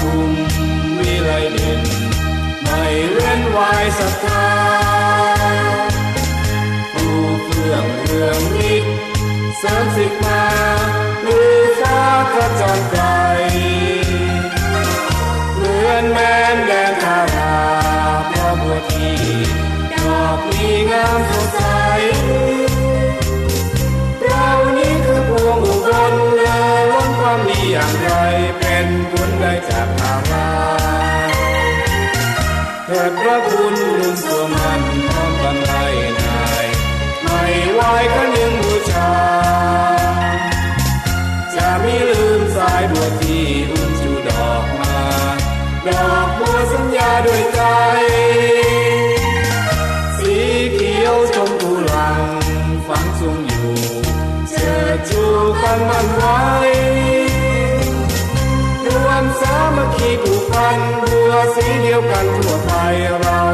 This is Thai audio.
ทุมวิไลเด่นไม่เว้นวายศรัทธาปลูกเฟื่องเรืองฤทธิ์เสริมสิกมาหรือฟ้ากระจอนไกลเลือนแมนแดนคาราพระบัวทีดอกมีงามสดใสเรานี้คือพวงอุบลเลือล้นความดีอย่างไร ถิดพระคุณลุงตัวมันพร้อมกันไล่นายไม่ไหวก็ยังบูชา จะมีลืมสายบัวที่อุ้มชูดอกมา ดอกบัวสัญญาด้วยใจ สีเขียวชมพูหลังฝังทรงอยู่เชิดชูกันมันไว้รวมสามัคคีผูกพันบัว สีเดียวกันทั่วไทยเรา